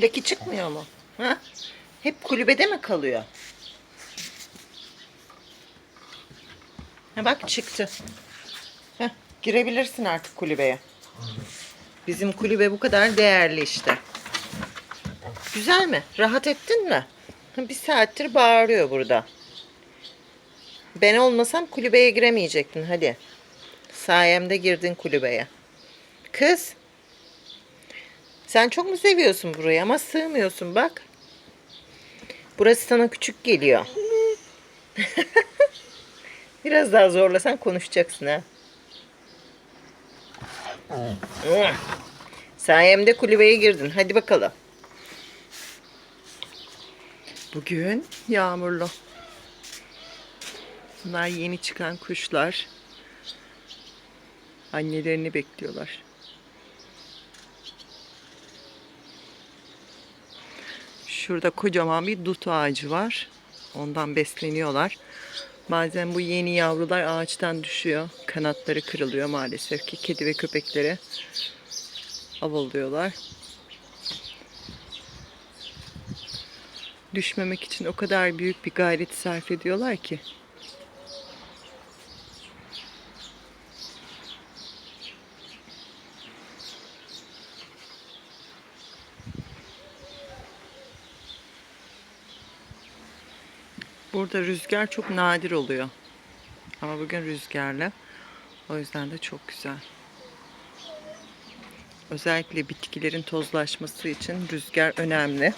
Leki çıkmıyor mu? Ha? Hep kulübede mi kalıyor? Ha bak çıktı. Heh, girebilirsin artık kulübeye. Bizim kulübe bu kadar değerli işte. Güzel mi? Rahat ettin mi? Bir saattir bağırıyor burada. Ben olmasam kulübeye giremeyecektin hadi. Sayemde girdin kulübeye. Kız. Sen çok mu seviyorsun burayı ama sığmıyorsun bak. Burası sana küçük geliyor. Biraz daha zorlasan konuşacaksın ha. Sayemde kulübeye girdin. Hadi bakalım. Bugün yağmurlu. Bunlar yeni çıkan kuşlar. Annelerini bekliyorlar. Şurada kocaman bir dut ağacı var. Ondan besleniyorlar. Bazen bu yeni yavrular ağaçtan düşüyor. Kanatları kırılıyor maalesef ki. Kedi ve köpekleri avlıyorlar. Düşmemek için o kadar büyük bir gayret sarf ediyorlar ki. Burada rüzgar çok nadir oluyor. Ama bugün rüzgarlı. O yüzden de çok güzel. Özellikle bitkilerin tozlaşması için rüzgar önemli.